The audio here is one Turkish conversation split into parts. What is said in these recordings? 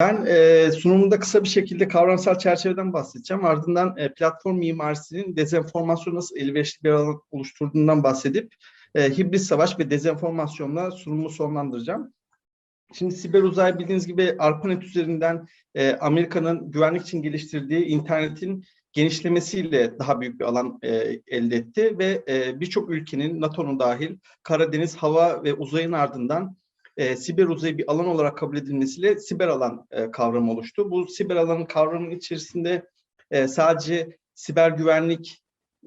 Ben e, sunumunda kısa bir şekilde kavramsal çerçeveden bahsedeceğim. Ardından e, platform mimarisinin dezenformasyon nasıl elverişli bir alan oluşturduğundan bahsedip e, hibrit savaş ve dezenformasyonla sunumu sonlandıracağım. Şimdi siber uzay bildiğiniz gibi ARPANET üzerinden e, Amerika'nın güvenlik için geliştirdiği internetin genişlemesiyle daha büyük bir alan e, elde etti ve e, birçok ülkenin NATO'nun dahil Karadeniz hava ve uzayın ardından e, siber uzayı bir alan olarak kabul edilmesiyle siber alan e, kavramı oluştu. Bu siber alanın kavramının içerisinde e, sadece siber güvenlik,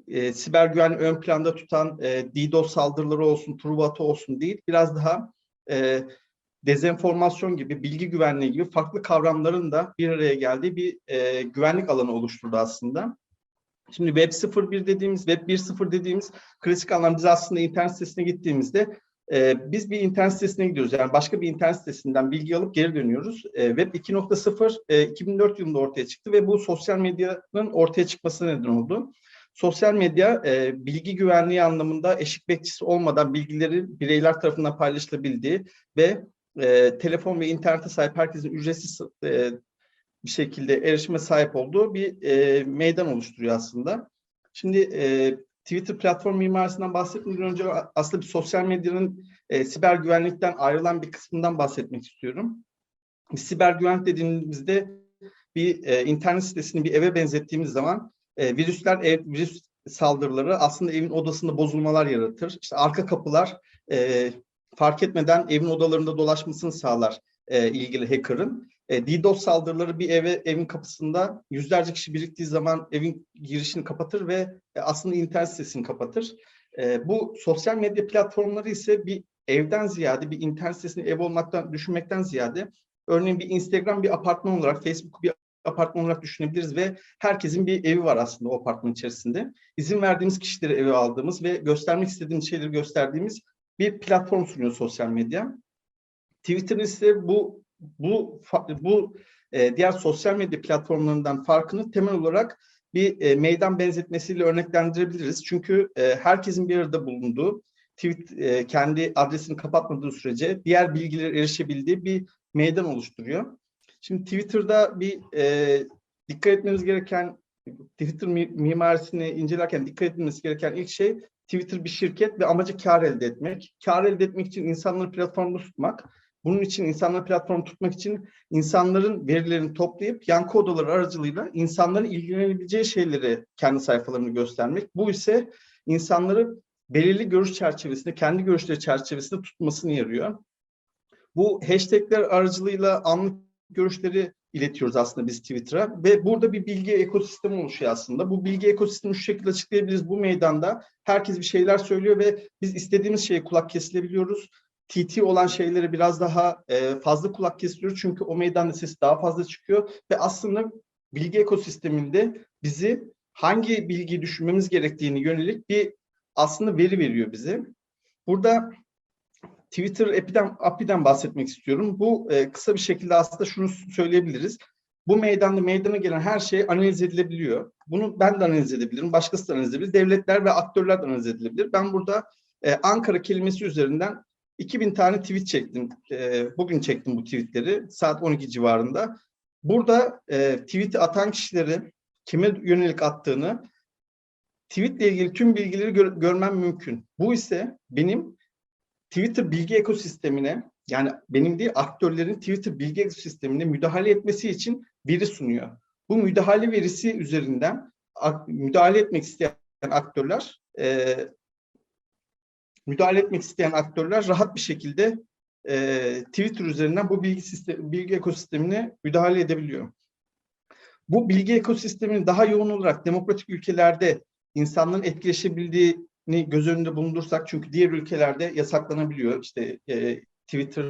e, siber güvenliği ön planda tutan e, DDoS saldırıları olsun, Truvato olsun değil, biraz daha e, dezenformasyon gibi, bilgi güvenliği gibi farklı kavramların da bir araya geldiği bir e, güvenlik alanı oluşturdu aslında. Şimdi Web 01 dediğimiz, Web 1.0 dediğimiz klasik anlamda biz aslında internet sitesine gittiğimizde e, biz bir internet sitesine gidiyoruz. Yani başka bir internet sitesinden bilgi alıp geri dönüyoruz. E, Web 2.0 e, 2004 yılında ortaya çıktı ve bu sosyal medyanın ortaya çıkmasına neden oldu. Sosyal medya e, bilgi güvenliği anlamında eşik bekçisi olmadan bilgileri bireyler tarafından paylaşılabildiği ve e, telefon ve internete sahip herkesin ücretsiz e, bir şekilde erişime sahip olduğu bir e, meydan oluşturuyor aslında. Şimdi e, Twitter platform mimarisinden bahsetmeden önce aslında bir sosyal medyanın e, siber güvenlikten ayrılan bir kısmından bahsetmek istiyorum. Siber güvenlik dediğimizde bir e, internet sitesini bir eve benzettiğimiz zaman e, virüsler, ev, virüs saldırıları aslında evin odasında bozulmalar yaratır. İşte arka kapılar e, fark etmeden evin odalarında dolaşmasını sağlar e, ilgili hacker'ın. E, DDoS saldırıları bir eve evin kapısında yüzlerce kişi biriktiği zaman evin girişini kapatır ve e, aslında internet sitesini kapatır. E, bu sosyal medya platformları ise bir evden ziyade bir internet sitesini ev olmaktan düşünmekten ziyade örneğin bir Instagram bir apartman olarak Facebook bir apartman olarak düşünebiliriz ve herkesin bir evi var aslında o apartman içerisinde. İzin verdiğimiz kişileri eve aldığımız ve göstermek istediğimiz şeyleri gösterdiğimiz bir platform sunuyor sosyal medya. Twitter ise bu bu bu e, diğer sosyal medya platformlarından farkını temel olarak bir e, meydan benzetmesiyle örneklendirebiliriz. Çünkü e, herkesin bir arada bulunduğu, tweet e, kendi adresini kapatmadığı sürece diğer bilgilere erişebildiği bir meydan oluşturuyor. Şimdi Twitter'da bir e, dikkat etmemiz gereken, Twitter mimarisini incelerken dikkat etmemiz gereken ilk şey Twitter bir şirket ve amacı kar elde etmek. Kar elde etmek için insanları platformda tutmak. Bunun için insanları platform tutmak için insanların verilerini toplayıp yankı odaları aracılığıyla insanların ilgilenebileceği şeyleri kendi sayfalarını göstermek. Bu ise insanları belirli görüş çerçevesinde, kendi görüşleri çerçevesinde tutmasını yarıyor. Bu hashtagler aracılığıyla anlık görüşleri iletiyoruz aslında biz Twitter'a ve burada bir bilgi ekosistemi oluşuyor aslında. Bu bilgi ekosistemi şu şekilde açıklayabiliriz. Bu meydanda herkes bir şeyler söylüyor ve biz istediğimiz şeye kulak kesilebiliyoruz. TT olan şeylere biraz daha e, fazla kulak kesiliyoruz çünkü o meydanda sesi daha fazla çıkıyor ve aslında bilgi ekosisteminde bizi hangi bilgiyi düşünmemiz gerektiğini yönelik bir aslında veri veriyor bize. Burada Twitter API'den, API'den bahsetmek istiyorum. Bu e, kısa bir şekilde aslında şunu söyleyebiliriz. Bu meydanda meydana gelen her şey analiz edilebiliyor. Bunu ben de analiz edebilirim, başkası da analiz edebilir. Devletler ve aktörler de analiz edilebilir. Ben burada e, Ankara kelimesi üzerinden 2000 tane tweet çektim. E, bugün çektim bu tweetleri saat 12 civarında. Burada e, tweet'i atan kişileri kime yönelik attığını, tweetle ilgili tüm bilgileri gör, görmem mümkün. Bu ise benim Twitter bilgi ekosistemine yani benim değil aktörlerin Twitter bilgi ekosistemine müdahale etmesi için veri sunuyor. Bu müdahale verisi üzerinden müdahale etmek isteyen aktörler e, müdahale etmek isteyen aktörler rahat bir şekilde e, Twitter üzerinden bu bilgi sistemi, bilgi ekosistemine müdahale edebiliyor. Bu bilgi ekosistemini daha yoğun olarak demokratik ülkelerde insanların etkileşebildiğini göz önünde bulundursak çünkü diğer ülkelerde yasaklanabiliyor. İşte e, Twitter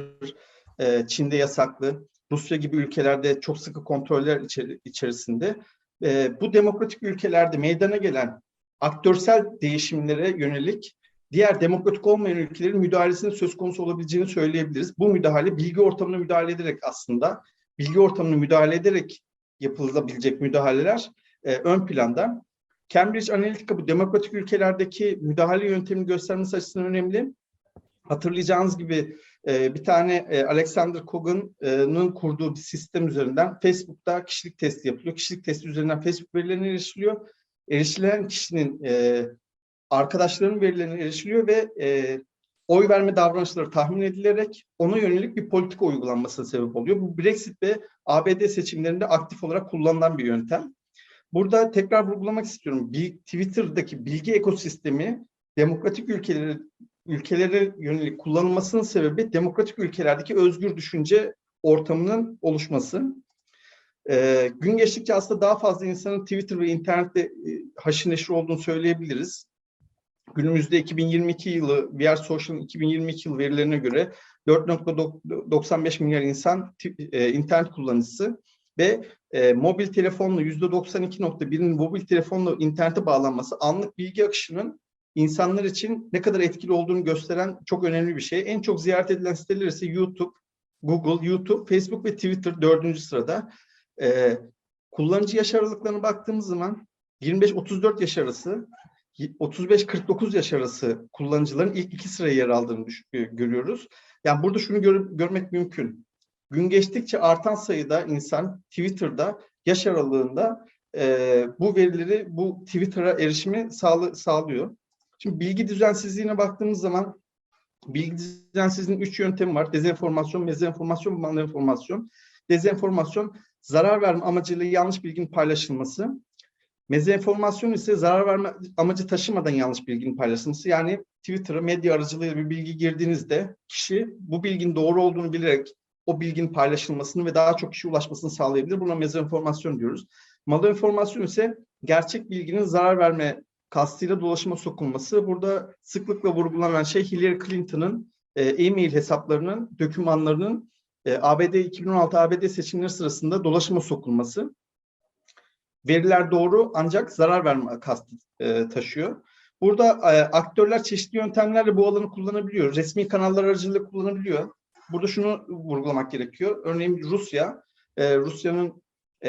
e, Çin'de yasaklı, Rusya gibi ülkelerde çok sıkı kontroller içeri, içerisinde. E, bu demokratik ülkelerde meydana gelen aktörsel değişimlere yönelik diğer demokratik olmayan ülkelerin müdahalesinin söz konusu olabileceğini söyleyebiliriz. Bu müdahale bilgi ortamına müdahale ederek aslında bilgi ortamına müdahale ederek yapılabilecek müdahaleler e, ön planda. Cambridge Analytica bu demokratik ülkelerdeki müdahale yöntemini göstermesi açısından önemli. Hatırlayacağınız gibi e, bir tane e, Alexander Kogan'ın kurduğu bir sistem üzerinden Facebook'ta kişilik testi yapılıyor. Kişilik testi üzerinden Facebook verilerine erişiliyor. Erişilen kişinin e, arkadaşlarının verilerine erişiliyor ve e, oy verme davranışları tahmin edilerek ona yönelik bir politika uygulanmasına sebep oluyor. Bu Brexit ve ABD seçimlerinde aktif olarak kullanılan bir yöntem. Burada tekrar vurgulamak istiyorum. Bir, Twitter'daki bilgi ekosistemi demokratik ülkeleri ülkelere yönelik kullanılmasının sebebi demokratik ülkelerdeki özgür düşünce ortamının oluşması. Ee, gün geçtikçe aslında daha fazla insanın Twitter ve internette e, haşır olduğunu söyleyebiliriz. Günümüzde 2022 yılı, VR Social'ın 2022 yıl verilerine göre 4.95 milyar insan e, internet kullanıcısı ve e, mobil telefonla %92.1'in mobil telefonla internete bağlanması anlık bilgi akışının insanlar için ne kadar etkili olduğunu gösteren çok önemli bir şey. En çok ziyaret edilen siteler ise YouTube, Google, YouTube, Facebook ve Twitter dördüncü sırada. Ee, kullanıcı yaş aralıklarına baktığımız zaman 25-34 yaş arası, 35-49 yaş arası kullanıcıların ilk iki sıraya yer aldığını görüyoruz. Yani burada şunu gör, görmek mümkün. Gün geçtikçe artan sayıda insan Twitter'da yaş aralığında e, bu verileri bu Twitter'a erişimi sağlı, sağlıyor. Şimdi bilgi düzensizliğine baktığımız zaman bilgi düzensizliğinin üç yöntemi var. Dezenformasyon, mezenformasyon, malenformasyon. Dezenformasyon zarar verme amacıyla yanlış bilginin paylaşılması. Mezenformasyon ise zarar verme amacı taşımadan yanlış bilginin paylaşılması. Yani Twitter'a medya aracılığıyla bir bilgi girdiğinizde kişi bu bilginin doğru olduğunu bilerek o bilginin paylaşılmasını ve daha çok kişi ulaşmasını sağlayabilir. Buna mezenformasyon diyoruz. Malenformasyon ise gerçek bilginin zarar verme kastıyla dolaşıma sokulması. Burada sıklıkla vurgulanan şey Hillary Clinton'ın e, e-mail hesaplarının, dokümanlarının e, ABD 2016 ABD seçimleri sırasında dolaşıma sokulması. Veriler doğru ancak zarar verme kastı e, taşıyor. Burada e, aktörler çeşitli yöntemlerle bu alanı kullanabiliyor. Resmi kanallar aracılığıyla kullanabiliyor. Burada şunu vurgulamak gerekiyor. Örneğin Rusya, e, Rusya'nın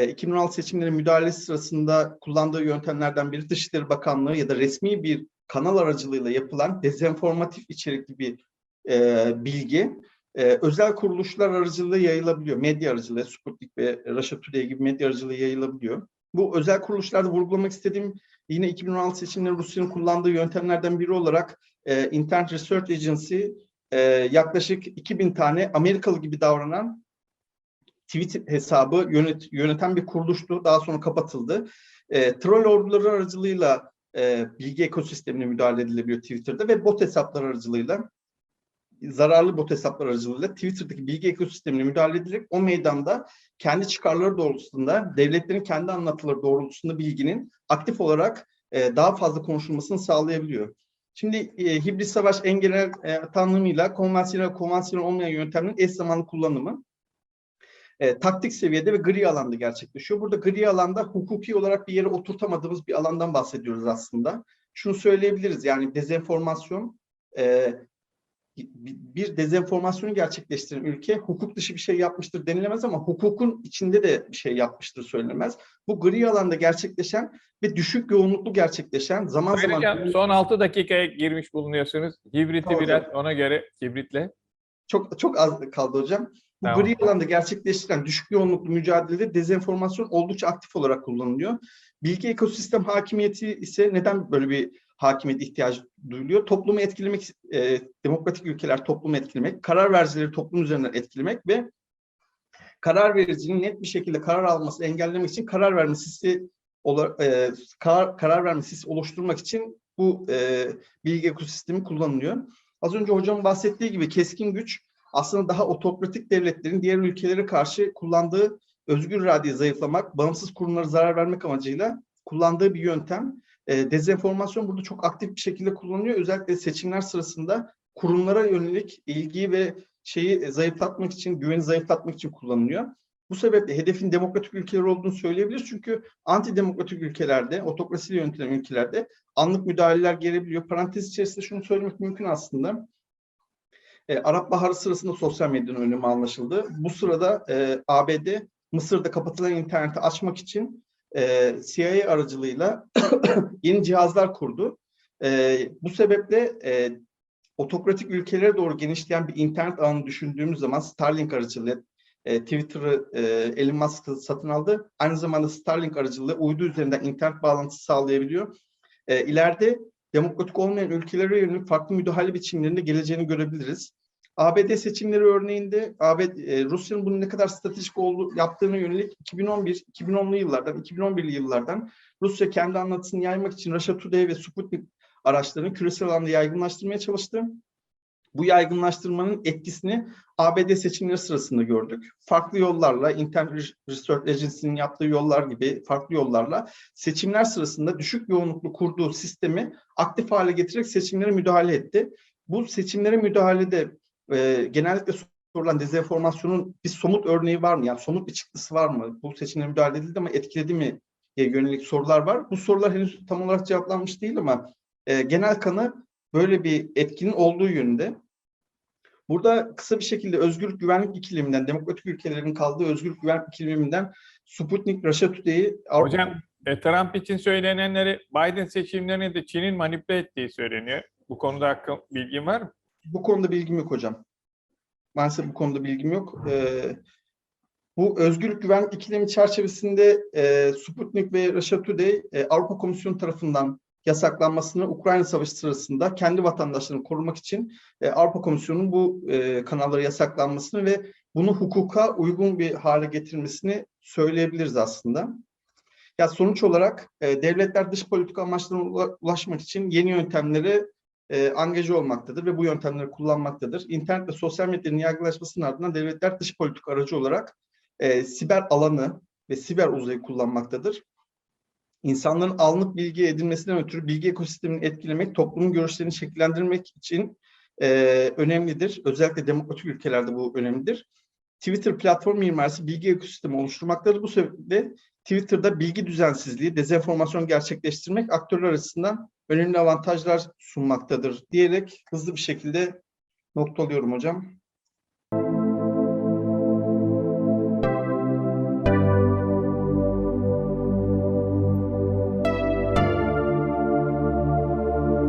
2016 e, seçimleri müdahalesi sırasında kullandığı yöntemlerden biri Dışişleri Bakanlığı ya da resmi bir kanal aracılığıyla yapılan dezenformatif içerikli bir e, bilgi e, özel kuruluşlar aracılığıyla yayılabiliyor. Medya aracılığıyla, Sputnik ve Russia Today gibi medya aracılığıyla yayılabiliyor. Bu özel kuruluşlarda vurgulamak istediğim yine 2016 seçimleri Rusya'nın kullandığı yöntemlerden biri olarak e, Internet Research Agency e, yaklaşık 2000 tane Amerikalı gibi davranan tweet hesabı yönet, yöneten bir kuruluştu. Daha sonra kapatıldı. E, troll orduları aracılığıyla e, bilgi ekosistemine müdahale edilebiliyor Twitter'da ve bot hesaplar aracılığıyla zararlı bot hesaplar aracılığıyla Twitter'daki bilgi ekosistemine müdahale edilerek o meydanda kendi çıkarları doğrultusunda, devletlerin kendi anlatıları doğrultusunda bilginin aktif olarak e, daha fazla konuşulmasını sağlayabiliyor. Şimdi e, hibrit savaş en genel e, tanımıyla konvansiyonel konvansiyonel olmayan yöntemlerin eş zamanlı kullanımı e, taktik seviyede ve gri alanda gerçekleşiyor. Burada gri alanda hukuki olarak bir yere oturtamadığımız bir alandan bahsediyoruz aslında. Şunu söyleyebiliriz yani dezenformasyon e, bir dezenformasyonu gerçekleştiren ülke hukuk dışı bir şey yapmıştır denilemez ama hukukun içinde de bir şey yapmıştır söylenemez. Bu gri alanda gerçekleşen ve düşük yoğunluklu gerçekleşen zaman Ayrıca zaman... son 6 dakikaya girmiş bulunuyorsunuz. Hibriti Tamam biraz hocam. ona göre hibritle. Çok çok az kaldı hocam. Bu Tamam. gri alanda gerçekleştirilen düşük yoğunluklu mücadelede dezenformasyon oldukça aktif olarak kullanılıyor. Bilgi ekosistem hakimiyeti ise neden böyle bir hakimiyet ihtiyacı duyuluyor? Toplumu etkilemek, e, demokratik ülkeler toplumu etkilemek, karar vericileri toplum üzerinden etkilemek ve karar vericinin net bir şekilde karar alması engellemek için karar verme sisi e, karar, karar verme sisi oluşturmak için bu e, bilgi ekosistemi kullanılıyor. Az önce hocam bahsettiği gibi keskin güç aslında daha otokratik devletlerin diğer ülkelere karşı kullandığı özgür iradeyi zayıflamak, bağımsız kurumlara zarar vermek amacıyla kullandığı bir yöntem. E, dezenformasyon burada çok aktif bir şekilde kullanılıyor. Özellikle seçimler sırasında kurumlara yönelik ilgiyi ve şeyi zayıflatmak için, güveni zayıflatmak için kullanılıyor. Bu sebeple hedefin demokratik ülkeler olduğunu söyleyebiliriz. Çünkü antidemokratik ülkelerde, otokrasiyle yönetilen ülkelerde anlık müdahaleler gelebiliyor. Parantez içerisinde şunu söylemek mümkün aslında. E, Arap Baharı sırasında sosyal medyanın önemi anlaşıldı. Bu sırada e, ABD Mısır'da kapatılan interneti açmak için e, CIA aracılığıyla yeni cihazlar kurdu. E, bu sebeple e, otokratik ülkelere doğru genişleyen bir internet ağını düşündüğümüz zaman Starlink aracılığıyla e, Twitter'ı Elon Musk satın aldı. Aynı zamanda Starlink aracılığıyla uydu üzerinden internet bağlantısı sağlayabiliyor. E, demokratik olmayan ülkelere yönelik farklı müdahale biçimlerinde geleceğini görebiliriz. ABD seçimleri örneğinde ABD, e, Rusya'nın bunun ne kadar stratejik olduğu yaptığına yönelik 2011-2010'lu yıllardan, 2011'li yıllardan Rusya kendi anlatısını yaymak için Russia Today ve Sputnik araçlarını küresel alanda yaygınlaştırmaya çalıştı. Bu yaygınlaştırmanın etkisini ABD seçimleri sırasında gördük. Farklı yollarla, Internet Research Agency'nin yaptığı yollar gibi farklı yollarla seçimler sırasında düşük yoğunluklu kurduğu sistemi aktif hale getirerek seçimlere müdahale etti. Bu seçimlere müdahalede e, genellikle sorulan dezenformasyonun bir somut örneği var mı? Yani somut bir çıktısı var mı? Bu seçimlere müdahale edildi ama etkiledi mi diye yönelik sorular var. Bu sorular henüz tam olarak cevaplanmış değil ama e, genel kanı böyle bir etkinin olduğu yönünde. Burada kısa bir şekilde özgürlük güvenlik ikiliminden, demokratik ülkelerin kaldığı özgürlük güvenlik ikiliminden Sputnik, Russia Today'i Avrupa- Hocam e, Trump için söylenenleri Biden seçimlerini de Çin'in manipüle ettiği söyleniyor. Bu konuda hakkı, bilgin var mı? Bu konuda bilgim yok hocam. Maalesef bu konuda bilgim yok. Ee, bu özgürlük güvenlik ikilemi çerçevesinde e, Sputnik ve Russia Today e, Avrupa Komisyonu tarafından yasaklanmasını Ukrayna Savaşı sırasında kendi vatandaşlarını korumak için e, Avrupa Komisyonu'nun bu e, kanalları yasaklanmasını ve bunu hukuka uygun bir hale getirmesini söyleyebiliriz aslında. Ya sonuç olarak e, devletler dış politika amaçlarına ula- ulaşmak için yeni yöntemlere e, angaje olmaktadır ve bu yöntemleri kullanmaktadır. İnternet ve sosyal medyanın yaygınlaşmasının ardından devletler dış politika aracı olarak e, siber alanı ve siber uzayı kullanmaktadır. İnsanların anlık bilgi edinmesinden ötürü bilgi ekosistemini etkilemek, toplumun görüşlerini şekillendirmek için e, önemlidir. Özellikle demokratik ülkelerde bu önemlidir. Twitter platform mimarisi bilgi ekosistemi oluşturmaktadır. Bu sebeple Twitter'da bilgi düzensizliği, dezenformasyon gerçekleştirmek aktörler açısından önemli avantajlar sunmaktadır diyerek hızlı bir şekilde noktalıyorum hocam.